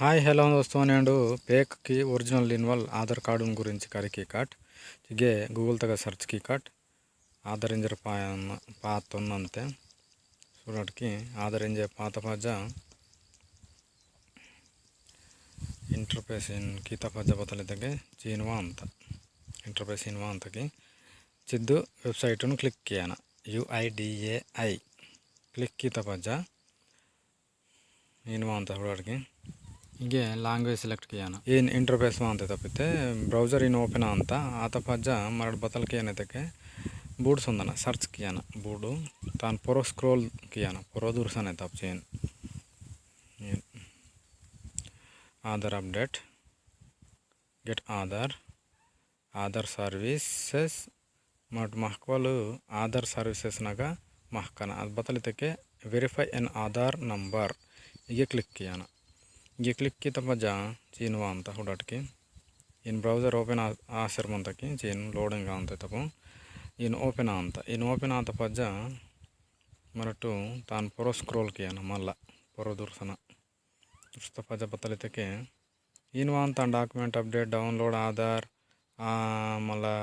Hi hello దోస్తో నేను పేక్కి ఒరిజినల్ ఇన్వాల్వ్ ఆధార్ కార్డు గురించి కరికీ కార్డ్ ఇగే గూగుల్ తగ్గ సర్చ్ కీ కార్డ్ ఆధరించే పా పాత ఉన్నంతే చూడటానికి ఆధరించే పాత పద్య ఇంటర్ప్రేసిన్ కీత పద్య బతల దగ్గర జీన్వా అంత. ఇంటర్ప్రేస్ ఇన్వా అంతకి చిద్దు వెబ్సైట్ను క్లిక్ చేయను యుఐడిఏఐ క్లిక్ కీత పద్య ఇన్వా అంత చూడటానికి ಹೀಗೆ ಲ್ಯಾಂಗ್ವೇಜ್ ಸೆಲೆಕ್ಟ್ ಕಿಯಾನ. ಏನು ಇಂಟರ್ಫೇಸ್ ಅಂತ ತಪ್ಪಿತ್ತೆ ಬ್ರೌಸರ್ ಇನ್ ಓಪನ ಅಂತ. ಆತ ಪಜ್ಜ ಮರಡು ಬತಲ್ಕೆ ಏನೈತಕ್ಕೆ? ಬೂಡ್ಸ್ ಒಂದನ ಸರ್ಚ್ ಕಿಯಾನ. ಬೂಡು, ತಾನು ಪೊರೋ ಸ್ಕ್ರೋಲ್ ಕಿಯಾನ. ಪೊರೋ ದೂರ್ಸನ ತಪ್ಪ ಏನು ಏನು? Aadhaar update get Aadhaar. Aadhaar services ಮಟ್ ಮಹ್ಕೋಲು ಆಧಾರ್ ಸರ್ವೀಸಸ್ನಾಗ ಮಹಕನ. ಅದು ಬತಲಿತಕ್ಕೆ ವೆರಿಫೈ ಎನ್ ಆಧಾರ್ ನಂಬರ್ ಹೀಗೆ ಕ್ಲಿಕ್ ಕಿಯಾನ. ಗೆ ಕ್ಲಿಕ್ ಕಿತ ಪಜಾ ಚೀನ್ವಾ ಅಂತ ಹುಡಾಟ್ಗೆ ಇನ್ ಬ್ರೌಸರ್ ಓಪನ್ ಆಸರ್ ಮಂತಕ್ಕೆ ಚೀನ್ లోడింగ్ ಅಂತ ತಪ್ಪು ಇನ್ ಓಪನ್ ಅಂತ ಇನ್ ಓಪನ್ ಅಂತ ಪಜ ಮರಟು ತಾನು ಪೊರ ಸ್ಕ್ರೋಲ್ ಕಿಯನ ಮಲ್ಲ ಪೊರ ದೂರ್ಸನ ದುರ್ಸ್ತ ಪಜ ಬತ್ತಲಿತಕ್ಕೆ ಇನ್ವಾ ಅಂತ ಡಾಕ್ಯುಮೆಂಟ್ ಅಪ್ಡೇಟ್ ಡೌನ್ಲೋಡ್ ಆಧಾರ್ మళ్ళా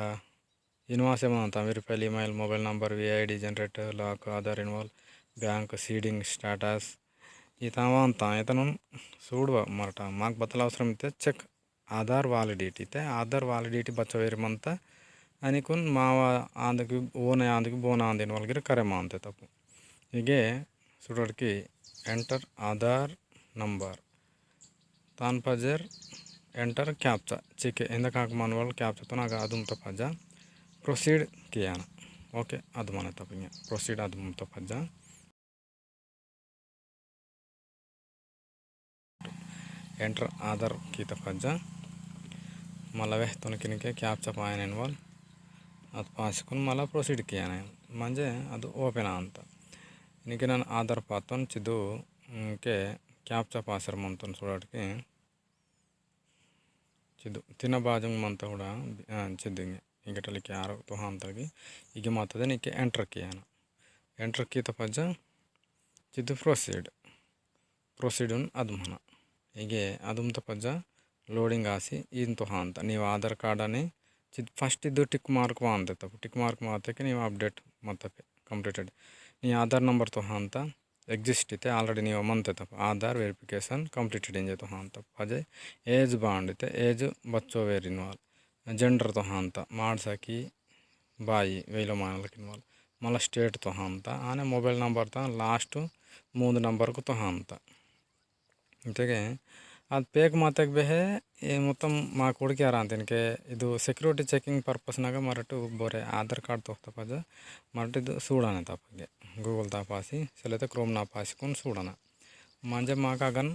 ఇన్వాస్ ఏమన్నా వెరిఫైల్ email mobile number VID generator lock Aadhaar involve bank seeding status ఈ తావాన్ తాయతను చూడు మరట మాకు బత్తలు అవసరం అయితే చెక్ ఆధార్ వాలిడిటీ అయితే ఆధార్ వాలిడిటీ బచ్చ వేరమంత అని కొన్ని మా ఆందకి ఓన ఆందకి బోన ఆందిన వాళ్ళకి కరే మా అంతే తప్పు ఇగే చూడడానికి ఎంటర్ ఆధార్ నంబర్ తాను పజర్ ఎంటర్ క్యాప్చా చెక్ ఎందుకు మన వాళ్ళు క్యాప్చతో నాకు అదుమతో పజ్జా ప్రొసీడ్ కియాను ఓకే అదుమానే తప్పింగ ప్రొసీడ్ అదుమతో పజ్జా एंटर आधार की तपज मलवे तुन किन के क्याचा पायन इनवॉल अद पासको माला प्रोसीड किया मंजे अद ओपन अंत इनके नान आधार पात्र चिदू के क्याचा पास मंत सोड़े चिदू, तीन बाजंग मंत चिदे इंकटल के आर तो हम तक मत इनके एंट्र किया एंट्र की तपज चिदू प्रोसीड प्रोसीडन अदमना ಹೀಗೆ ಅದುಮ್ತ ಪಜ್ಜ ಲೋಡಿಂಗ್ ಆಸಿ ಇಂತು ಅಂತ ನೀವು ಆಧಾರ್ ಕಾರ್ಡನ್ನೇ ಚಿತ್ ಫಸ್ಟ್ ಇದ್ದು ಟಿಕ್ ಮಾರ್ಕ್ ಅಂತ ತಪ್ಪು ಟಿಕ್ ಮಾರ್ಕ್ ಮಾತಕ್ಕೆ ನೀವು ಅಪ್ಡೇಟ್ ಮತ್ತಪ್ಪೆ ಕಂಪ್ಲೀಟೆಡ್ ನೀ ಆಧಾರ್ ನಂಬರ್ ತೊಹ ಅಂತ ಎಕ್ಸಿಸ್ಟ್ ಇತ್ತೆ ಆಲ್ರೆಡಿ ನೀವು ಮಂತೆ ತಪ್ಪ ಆಧಾರ್ ವೆರಿಫಿಕೇಷನ್ ಕಂಪ್ಲೀಟೆಡ್ ಇಂಜೆ ತೊಹ ಅಂತ ಅದೇ ಏಜ್ ಬಾಂಡ್ ಇತ್ತೆ ಏಜ್ ಬಚ್ಚೋ ವೇರಿನವಾಲ್ ಜೆಂಡರ್ ತೊಹ ಅಂತ ಮಾಡ್ಸಕಿ ಬಾಯಿ ವೇಲೋ ಮಾಲಕಿನವಾಲ್ మళ్ళీ స్టేట్ తొహంత అనే మొబైల్ నెంబర్తో లాస్ట్ మూడు నెంబర్కు తొహంత ಅಂತೆಗೆ ಅದು ಪೇಕ್ ಮಾತಾಗ ಬೇಹೆ ಈ ಮೊತ್ತ ಮಾ ಕೊಡ್ಕ್ಯಾರ ಅಂತೇನಕ್ಕೆ ಇದು ಸೆಕ್ಯೂರಿಟಿ ಚೆಕಿಂಗ್ ಪರ್ಪಸ್ನಾಗ ಮರಟು ಬೋರೆ ಆಧಾರ್ ಕಾರ್ಡ್ ತೋರ್ತಪ್ಪದ ಮರಟಿದ್ದು ಸೂಡಾನೆ ತಪ್ಪಗೆ ಗೂಗಲ್ ತಾಪಾಸಿ ಸಲತ ಕ್ರೋಮ್ ನಾ ಪಾಸಿಕೊಂಡು ಸೂಡನ ಮಂಜೆ ಮಾಕಾಗನ್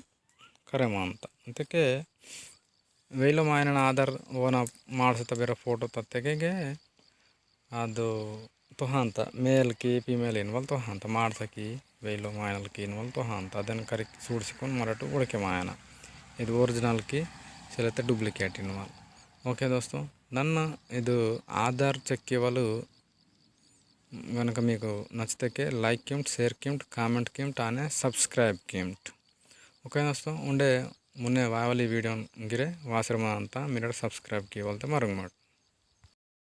ಕರೆ ಅಂತ. ಅಂತಕ್ಕೆ ವೇಲು ಮಾಯನ ಆಧಾರ್ ಓನ ಮಾಡಿಸುತ್ತ ಬೇರೆ ಫೋಟೋ ತತ್ತೆಗೆ ಅದು ತುಹ ಅಂತ ಮೇಲ್ಕಿ ಫಿಮೇಲ್ ಏನ್ವಲ್ ತುಹ ಅಂತ ಮಾಡ್ಸಕ್ಕಿ ವೇಲು ಮಾಯನಲ್ಕಿ ಏನ್ವಲ್ ತುಹ ಅಂತ ಅದನ್ನು ಕರೆಕ್ಟ್ ಸೂಡಿಸಿಕೊಂಡು ಮರಟು ಉಡಕೆ ಮಾಯನ ಇದು ಒರಿಜಿನಲ್ಕಿ ಸೆಲೆತ್ತೆ ಡೂಪ್ಲಿಕೇಟ್ ಇನ್ವಾಲ್ ఓకే దోస్తు నన్న ఇది ఆధార్ చెక్ ఇవ్వాలి కనుక మీకు నచ్చితే లైక్ కిమ్ట్ షేర్ కిమ్ట్ కామెంట్ కిమ్ట్ అనే సబ్స్క్రైబ్ కిమ్ట్ ఓకే దోస్తం ఉండే మున్నే వావలి వీడియో గిరే వాసరమంతా అంతా మీరు సబ్స్క్రైబ్కి వెళ్తే మరొక